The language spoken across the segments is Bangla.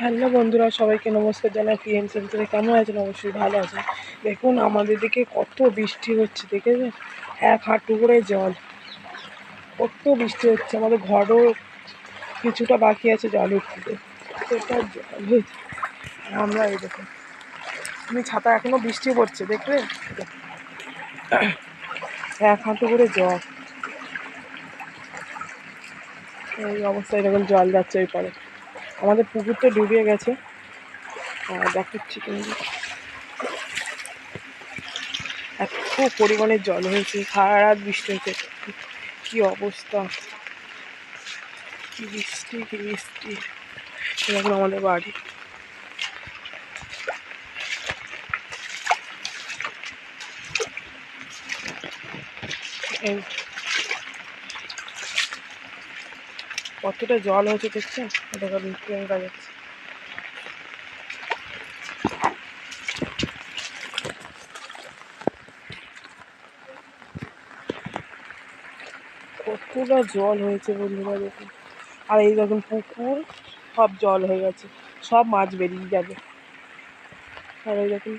হ্যালো বন্ধুরা, সবাইকে নমস্কার জানাই পিএম সেন্টারে। কেমন আছেন? অবশ্যই ভালো আছেন। দেখুন, আমাদের দিকে কত বৃষ্টি হচ্ছে, দেখেছেন? এক হাঁটু করে জল। কত বৃষ্টি হচ্ছে, আমাদের ঘরও কিছুটা বাকি আছে জল উঠতে। কতটা জল আমরা এই দেখুন তুমি ছাতা এখনও বৃষ্টি পড়ছে দেখবে এক হাঁটু করে জল। এই অবস্থায় এরকম জল যাচ্ছে ওই পারে। আমাদের পুকুর তো ডুবে গেছে দেখাচ্ছি কিন্তু এত পরিমাণে জল হয়েছে সারা বৃষ্টি হয়েছে। কি অবস্থা। কি বৃষ্টি কি বৃষ্টি। এরকম আমাদের বাড়ি। এই কতটা জল হয়েছে দেখছেন? দেখা, প্রিয়াঙ্কা যাচ্ছে। কতটা জল হয়েছে বন্ধুরা, দেখুন। আর এই দেখুন, পুকুর, সব জল হয়ে গেছে। সব মাছ বেরিয়ে যাবে। আর এই দেখুন,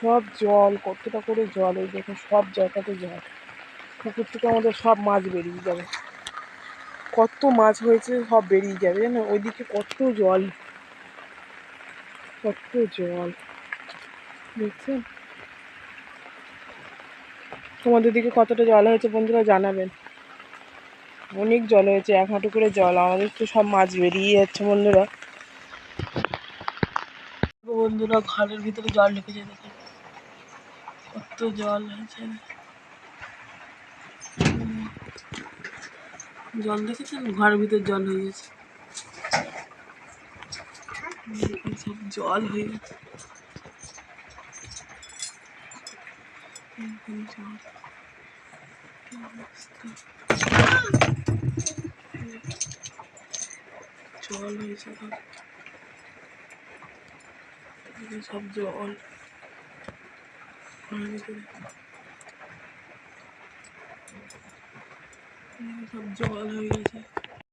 সব জল, কতটা করে জল এই দেখুন, সব জায়গাতে জল। পুকুর থেকে আমাদের সব মাছ বেরিয়ে যাবে। কত মাছ হয়েছে সব বেরিয়ে যাবে, জানো? ওইদিকে কত জল। কত জল। দেখছেন তোমাদের দিকে কতটা জল হয়েছে বন্ধুরা জানাবেন। অনেক জল হয়েছে, এক হাঁটু করে জল। আমাদের তো সব মাছ বেরিয়ে যাচ্ছে বন্ধুরা। বন্ধুরা, ঘরের ভিতরে জল ঢুকেছে দেখুন কত জল হয়েছে। জল দেখেছেন ঘরের ভিতর জল হয়ে গেছে। সব জল হয়ে গেছে। জল। হয়েছে সব। জল। ভিতরে। সব জল হয়ে গেছে।